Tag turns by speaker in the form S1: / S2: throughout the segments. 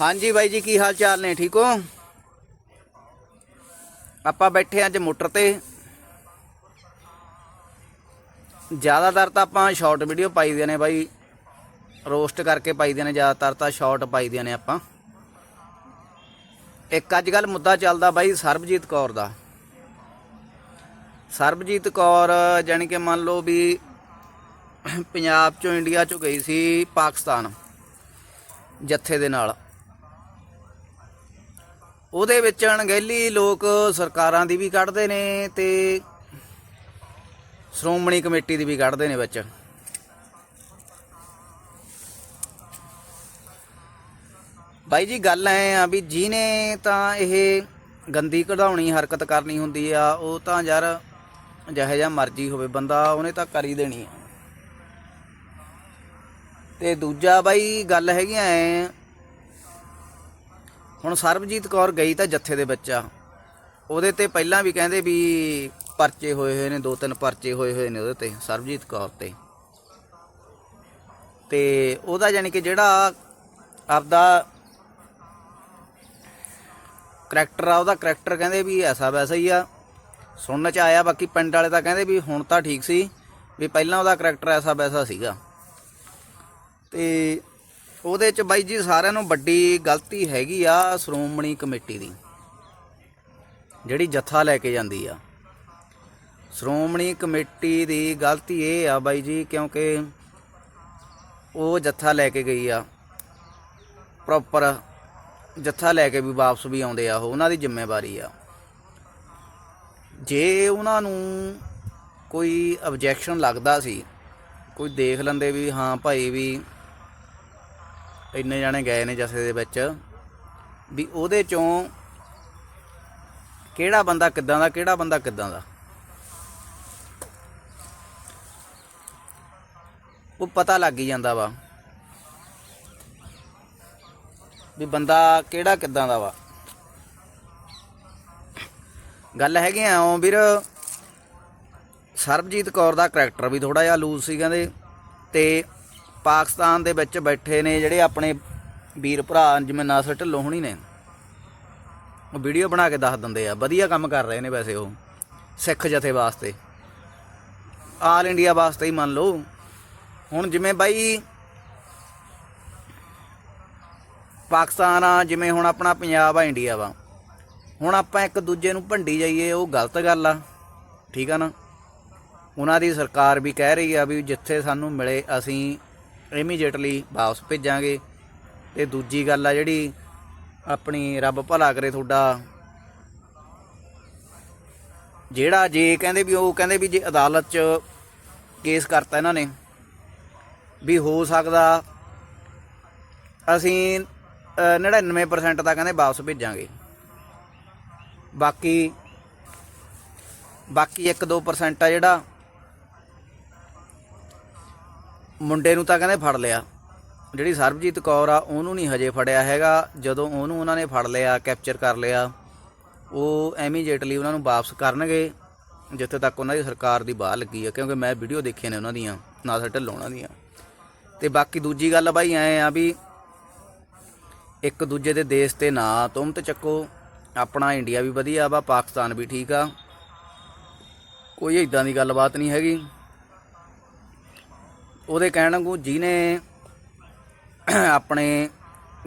S1: ਹਾਂਜੀ ਬਾਈ ਜੀ, ਕੀ ਹਾਲ ਚਾਲ ਨੇ? ਠੀਕ ਹੋ? ਆਪਾਂ ਬੈਠੇ ਅੱਜ ਮੋਟਰ ਤੇ। ਜ਼ਿਆਦਾਤਰ ਤਾਂ ਆਪਾਂ ਸ਼ਾਰਟ ਵੀਡੀਓ ਪਾਈ ਦੀਆਂ ਨੇ ਬਾਈ। ਰੋਸਟ ਕਰਕੇ ਪਾਈ ਦੀਆਂ ਨੇ, ਜ਼ਿਆਦਾਤਰ ਤਾਂ ਸ਼ਾਰਟ ਪਾਈਦੀਆਂ ਨੇ ਆਪਾਂ। ਇੱਕ ਅੱਜ ਕੱਲ ਮੁੱਦਾ ਚੱਲਦਾ ਬਾਈ ਸਰਬਜੀਤ ਕੌਰ ਦਾ। ਸਰਬਜੀਤ ਕੌਰ, ਜਾਣੀ ਕਿ ਮੰਨ ਲਓ ਵੀ ਪੰਜਾਬ ਚੋਂ ਇੰਡੀਆ ਚੋਂ ਗਈ ਸੀ ਪਾਕਿਸਤਾਨ। ਜੱਥੇ ਦੇ ਨਾਲ। ਉਹਦੇ ਵਿੱਚ ਅਣਗਹਿਲੀ ਲੋਕ ਸਰਕਾਰਾਂ ਦੀ ਵੀ ਕੱਢਦੇ ਨੇ ਤੇ ਸ਼੍ਰੋਮਣੀ ਕਮੇਟੀ ਦੀ ਵੀ ਕੱਢਦੇ ਨੇ ਵਿੱਚ। ਬਾਈ ਜੀ, ਗੱਲ ਐ ਆ ਵੀ ਜਿਹਨੇ ਤਾਂ ਇਹ ਗੰਦੀ ਕਢਾਉਣੀ, ਹਰਕਤ ਕਰਨੀ ਹੁੰਦੀ ਆ, ਉਹ ਤਾਂ ਯਾਰ ਜਿਹੋ ਜਿਹਾ ਮਰਜ਼ੀ ਹੋਵੇ, ਬੰਦਾ ਉਹਨੇ ਤਾਂ ਕਰ ਹੀ ਦੇਣੀ ਆ। ਤੇ ਦੂਜਾ ਬਾਈ, ਗੱਲ ਹੈਗੀ ਐ ਹੁਣ ਸਰਬਜੀਤ ਕੌਰ ਗਈ ਤਾਂ ਜੱਥੇ ਦੇ ਵਿੱਚ ਆ। ਉਹਦੇ ਤੇ ਪਹਿਲਾਂ ਵੀ ਕਹਿੰਦੇ ਵੀ ਪਰਚੇ ਹੋਏ ਹੋਏ ਨੇ, ਦੋ ਤਿੰਨ ਪਰਚੇ ਹੋਏ ਹੋਏ ਨੇ ਉਹਦੇ ਤੇ, ਸਰਬਜੀਤ ਕੌਰ ਤੇ। ਤੇ ਉਹਦਾ ਯਾਨੀ ਕਿ ਜਿਹੜਾ ਆਪਦਾ ਕਰੈਕਟਰ ਆ, ਉਹਦਾ ਕਰੈਕਟਰ ਕਹਿੰਦੇ ਵੀ ਐਸਾ ਵੈਸਾ ਹੀ ਆ। ਸੁਣਨ ਚ ਆਇਆ, ਬਾਕੀ ਪਿੰਡ ਵਾਲੇ ਤਾਂ ਕਹਿੰਦੇ ਵੀ ਹੁਣ ਤਾਂ ਠੀਕ ਸੀ, ਵੀ ਪਹਿਲਾਂ ਉਹਦਾ ਕਰੈਕਟਰ ਐਸਾ ਵੈਸਾ ਸੀਗਾ। ਤੇ ਉਹਦੇ ਚ ਬਾਈ ਜੀ ਸਾਰਿਆਂ ਨੂੰ ਵੱਡੀ ਗਲਤੀ ਹੈਗੀ ਆ ਸ਼੍ਰੋਮਣੀ ਕਮੇਟੀ ਦੀ, ਜਿਹੜੀ ਜੱਥਾ ਲੈ ਕੇ ਜਾਂਦੀ ਆ। ਸ਼੍ਰੋਮਣੀ ਕਮੇਟੀ ਦੀ ਗਲਤੀ ਇਹ ਆ ਬਾਈ ਜੀ, ਕਿਉਂਕਿ ਉਹ ਜੱਥਾ ਲੈ ਕੇ ਗਈ ਆ ਪ੍ਰੋਪਰ ਜੱਥਾ ਲੈ ਕੇ ਵੀ ਵਾਪਸ ਵੀ ਆਉਂਦੇ ਆ ਉਹ, ਉਹਨਾਂ ਦੀ ਜ਼ਿੰਮੇਵਾਰੀ ਆ। ਜੇ ਉਹਨਾਂ ਨੂੰ ਕੋਈ ਆਬਜੈਕਸ਼ਨ ਲੱਗਦਾ ਸੀ, ਕੋਈ ਦੇਖ ਲੈਂਦੇ ਵੀ ਹਾਂ ਭਾਈ ਵੀ ਇੰਨੇ ਜਾਣੇ ਗਏ ਨੇ ਜਸੇ ਦੇ ਵਿੱਚ ਵੀ ਉਹਦੇ ਚੋਂ ਕਿਹੜਾ ਬੰਦਾ ਕਿੱਦਾਂ ਦਾ, ਕਿਹੜਾ ਬੰਦਾ ਕਿੱਦਾਂ ਦਾ। ਉਹ ਪਤਾ ਲੱਗ ਹੀ ਜਾਂਦਾ ਵਾ ਵੀ ਬੰਦਾ ਕਿਹੜਾ ਕਿੱਦਾਂ ਦਾ ਵਾ। ਗੱਲ ਹੈਗੀ ਆ ਉਹ ਵੀਰ, ਸਰਬਜੀਤ ਕੌਰ ਦਾ ਕਰੈਕਟਰ ਵੀ ਥੋੜਾ ਜਿਹਾ ਲੂਜ਼ ਸੀ ਕਹਿੰਦੇ, ਤੇ ਪਾਕਿਸਤਾਨ ਦੇ ਵਿੱਚ ਬੈਠੇ ਨੇ ਜਿਹੜੇ ਆਪਣੇ ਵੀਰ ਭਰਾ ਜਿਵੇਂ ਨਾਸਰ ਢਿੱਲੋਂ ਹੋਣੀ ਨੇ। ਉਹ ਵੀਡੀਓ ਬਣਾ ਕੇ ਦੱਸ ਦਿੰਦੇ ਆ। ਵਧੀਆ ਕੰਮ ਕਰ ਰਹੇ ਨੇ ਵੈਸੇ ਉਹ, ਸਿੱਖ ਜਥੇ ਵਾਸਤੇ। ਆਲ ਇੰਡੀਆ ਵਾਸਤੇ ਹੀ ਮੰਨ ਲਓ। ਹੁਣ ਜਿਵੇਂ ਬਾਈ ਪਾਕਿਸਤਾਨ ਆ, ਜਿਵੇਂ ਹੁਣ ਆਪਣਾ ਪੰਜਾਬ ਆ ਇੰਡੀਆ ਵਾ। ਹੁਣ ਆਪਾਂ ਇੱਕ ਦੂਜੇ ਨੂੰ ਭੰਡੀ ਜਾਈਏ, ਉਹ ਗਲਤ ਗੱਲ ਆ। ਠੀਕ ਆ ਨਾ? ਉਹਨਾਂ ਦੀ ਸਰਕਾਰ ਵੀ ਕਹਿ ਰਹੀ ਆ ਵੀ ਜਿੱਥੇ ਸਾਨੂੰ ਮਿਲੇ, ਅਸੀਂ ਇਮੀਡੀਏਟਲੀ ਵਾਪਸ ਭੇਜਾਂਗੇ। ਤੇ ਦੂਜੀ ਗੱਲ ਆ ਜਿਹੜੀ ਆਪਣੀ ਰੱਬ ਭਲਾ ਕਰੇ ਤੁਹਾਡਾ। ਜਿਹੜਾ ਜੇ ਕਹਿੰਦੇ ਵੀ ਉਹ ਕਹਿੰਦੇ ਵੀ ਜੇ ਅਦਾਲਤ 'ਚ ਕੇਸ ਕਰਤਾ ਇਹਨਾਂ ਨੇ ਵੀ ਹੋ ਸਕਦਾ ਅਸੀਂ ਅ, 99% ਤਾਂ ਕਹਿੰਦੇ ਵਾਪਸ ਭੇਜਾਂਗੇ। ਬਾਕੀ ਬਾਕੀ 1-2% ਆ ਜਿਹੜਾ ਮੁੰਡੇ ਨੂੰ ਤਾਂ ਕਹਿੰਦੇ ਫੜ ਲਿਆ। ਜਿਹੜੀ ਸਰਬਜੀਤ ਕੌਰ ਆ, ਉਹਨੂੰ ਨਹੀਂ ਹਜੇ ਫੜਿਆ ਹੈਗਾ। ਜਦੋਂ ਉਹਨੂੰ ਉਹਨਾਂ ਨੇ ਫੜ ਲਿਆ, ਕੈਪਚਰ ਕਰ ਲਿਆ, ਉਹ ਇਮੀਡੀਏਟਲੀ ਉਹਨਾਂ ਨੂੰ ਵਾਪਸ ਕਰਨਗੇ, ਜਿੱਥੇ ਤੱਕ ਉਹਨਾਂ ਦੀ ਸਰਕਾਰ ਦੀ ਬਾਹ ਲੱਗੀ ਆ, ਕਿਉਂਕਿ ਮੈਂ ਵੀਡੀਓ ਦੇਖੀਆਂ ਨੇ ਉਹਨਾਂ ਦੀਆਂ ਨਾਸਰ ਢਿੱਲੋਂ ਉਹਨਾਂ ਦੀਆਂ। ਤੇ ਬਾਕੀ ਦੂਜੀ ਗੱਲ ਬਾਈ ਐ ਆ ਵੀ ਇੱਕ ਦੂਜੇ ਦੇ ਦੇਸ਼ ਤੇ ਨਾ ਤੁਮਤ ਚੱਕੋ, ਆਪਣਾ ਇੰਡੀਆ ਵੀ ਵਧੀਆ ਵਾ, ਪਾਕਿਸਤਾਨ ਵੀ ਠੀਕ ਆ। ਕੋਈ ਇਦਾਂ ਦੀ ਗੱਲਬਾਤ ਨਹੀਂ ਹੈਗੀ। ਉਹਦੇ ਕਹਿਣ ਵਾਂਗੂ ਜਿਹਨੇ ਆਪਣੇ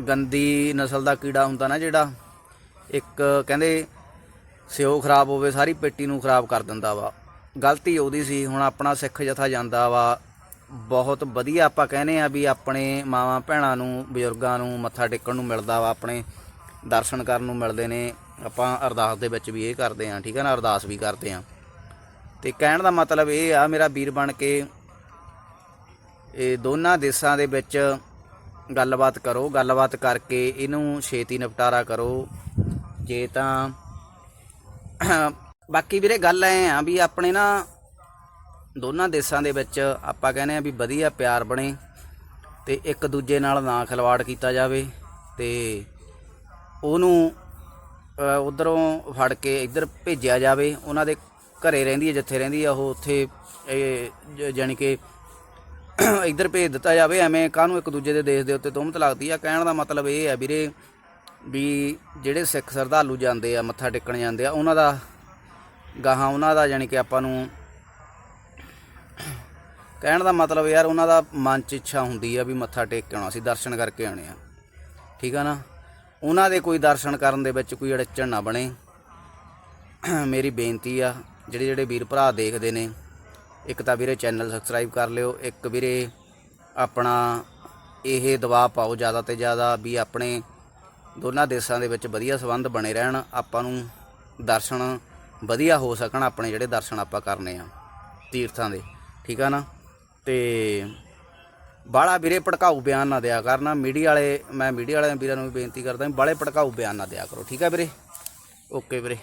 S1: ਗੰਦੀ ਨਸਲ ਦਾ ਕੀੜਾ ਹੁੰਦਾ ਨਾ ਜਿਹੜਾ, ਇੱਕ ਕਹਿੰਦੇ ਸਿਓ ਖਰਾਬ ਹੋਵੇ, ਸਾਰੀ ਪੇਟੀ ਨੂੰ ਖਰਾਬ ਕਰ ਦਿੰਦਾ ਵਾ। ਗਲਤੀ ਉਹਦੀ ਸੀ, ਹੁਣ ਆਪਣਾ ਸਿੱਖ ਜਥਾ ਜਾਂਦਾ ਵਾ। ਬਹੁਤ ਵਧੀਆ ਆਪਾਂ ਕਹਿੰਦੇ ਆ ਵੀ ਆਪਣੇ ਮਾਵਾਂ ਭੈਣਾਂ ਨੂੰ, ਬਜ਼ੁਰਗਾਂ ਨੂੰ ਮੱਥਾ ਟੇਕਣ ਨੂੰ ਮਿਲਦਾ ਵਾ, ਆਪਣੇ ਦਰਸ਼ਨ ਕਰਨ ਨੂੰ ਮਿਲਦੇ ਨੇ। ਆਪਾਂ ਅਰਦਾਸ ਦੇ ਵਿੱਚ ਵੀ ਇਹ ਕਰਦੇ ਆ, ਠੀਕ ਹੈ ਨਾ? ਅਰਦਾਸ ਵੀ ਕਰਦੇ ਆ। ਤੇ ਕਹਿਣ ਦਾ ਮਤਲਬ ਇਹ ਆ, ਮੇਰਾ ਵੀਰ ਬਣ ਕੇ ਇਹ ਦੋਨਾਂ ਦੇਸ਼ਾਂ ਦੇ ਵਿੱਚ ਗੱਲਬਾਤ ਕਰੋ, ਗੱਲਬਾਤ ਕਰਕੇ ਇਹਨੂੰ ਛੇਤੀ ਨਿਪਟਾਰਾ ਕਰੋ। ਜੇ ਤਾਂ ਬਾਕੀ ਵੀਰੇ ਗੱਲ ਐ ਆ ਵੀ ਆਪਣੇ ਨਾ ਦੋਨਾਂ ਦੇਸ਼ਾਂ ਦੇ ਵਿੱਚ ਆਪਾਂ ਕਹਿੰਦੇ ਆ ਵੀ ਵਧੀਆ ਪਿਆਰ ਬਣੇ ਤੇ ਇੱਕ ਦੂਜੇ ਨਾਲ ਨਾ ਖਿਲਵਾੜ ਕੀਤਾ ਜਾਵੇ ਤੇ ਉਹਨੂੰ ਉਧਰੋਂ ਫੜ ਕੇ ਇੱਧਰ ਭੇਜਿਆ ਜਾਵੇ। ਉਹਨਾਂ ਦੇ ਘਰੇ ਰਹਿੰਦੀ ਹੈ, ਜਿੱਥੇ ਰਹਿੰਦੀ ਆ ਉਹ ਉੱਥੇ ਇਹ ਜਾਣੀ ਕਿ ਇੱਧਰ ਭੇਜ ਦਿੱਤਾ ਜਾਵੇ, ਐਵੇਂ ਕਾਹਨੂੰ ਇੱਕ ਦੂਜੇ ਦੇ ਦੇਸ਼ ਦੇ ਉੱਤੇ ਤੁਹਮਤ ਲੱਗਦੀ ਆ? ਕਹਿਣ ਦਾ ਮਤਲਬ ਇਹ ਹੈ ਵੀਰੇ ਵੀ ਜਿਹੜੇ ਸਿੱਖ ਸ਼ਰਧਾਲੂ ਜਾਂਦੇ ਆ, ਮੱਥਾ ਟੇਕਣ ਜਾਂਦੇ ਆ, ਉਹਨਾਂ ਦਾ ਗਾਹਾਂ ਉਹਨਾਂ ਦਾ ਯਾਨੀ ਕਿ ਆਪਾਂ ਨੂੰ ਕਹਿਣ ਦਾ ਮਤਲਬ ਯਾਰ ਉਹਨਾਂ ਦਾ ਮਨ 'ਚ ਇੱਛਾ ਹੁੰਦੀ ਆ ਵੀ ਮੱਥਾ ਟੇਕ ਕੇ ਆਉਣਾ ਸੀ ਦਰਸ਼ਨ ਕਰਕੇ ਆਉਣੇ ਆ। ਠੀਕ ਆ ਨਾ? ਉਹਨਾਂ ਦੇ ਕੋਈ ਦਰਸ਼ਨ ਕਰਨ ਦੇ ਵਿੱਚ ਕੋਈ ਅੜਚਣ ਨਾ ਬਣੇ। ਮੇਰੀ ਬੇਨਤੀ ਆ, ਜਿਹੜੇ ਜਿਹੜੇ ਵੀਰ ਭਰਾ ਦੇਖਦੇ ਨੇ ਇੱਕ ਤਾਂ ਵੀਰੇ ਚੈਨਲ ਸਬਸਕ੍ਰਾਈਬ ਕਰ ਲਿਓ, ਇੱਕ ਵੀਰੇ ਆਪਣਾ ਇਹ ਦਬਾਅ ਪਾਓ ਜ਼ਿਆਦਾ ਤੇ ਜ਼ਿਆਦਾ ਵੀ ਆਪਣੇ ਦੋਨਾਂ ਦੇਸ਼ਾਂ ਦੇ ਵਿੱਚ ਵਧੀਆ ਸੰਬੰਧ ਬਣੇ ਰਹਿਣ, ਆਪਾਂ ਨੂੰ ਦਰਸ਼ਨ ਵਧੀਆ ਹੋ ਸਕਣ ਆਪਣੇ ਜਿਹੜੇ ਦਰਸ਼ਨ ਆਪਾਂ ਕਰਨੇ ਆ ਤੀਰਥਾਂ ਦੇ, ਠੀਕ ਆ ਨਾ? ਤੇ ਬਾਹਲਾ ਵੀਰੇ ਭੜਕਾਊ ਬਿਆਨ ਨਾ ਦਿਆ ਕਰਨਾ ਮੀਡੀਆ ਵਾਲੇ, ਮੈਂ ਮੀਡੀਆ ਵਾਲਿਆਂ ਵੀਰਾਂ ਨੂੰ ਵੀ ਬੇਨਤੀ ਕਰਦਾ ਵੀ ਭੜਕਾਊ ਬਿਆਨ ਨਾ ਦਿਆ ਕਰੋ, ਠੀਕ ਆ ਵੀਰੇ? ਓਕੇ ਵੀਰੇ।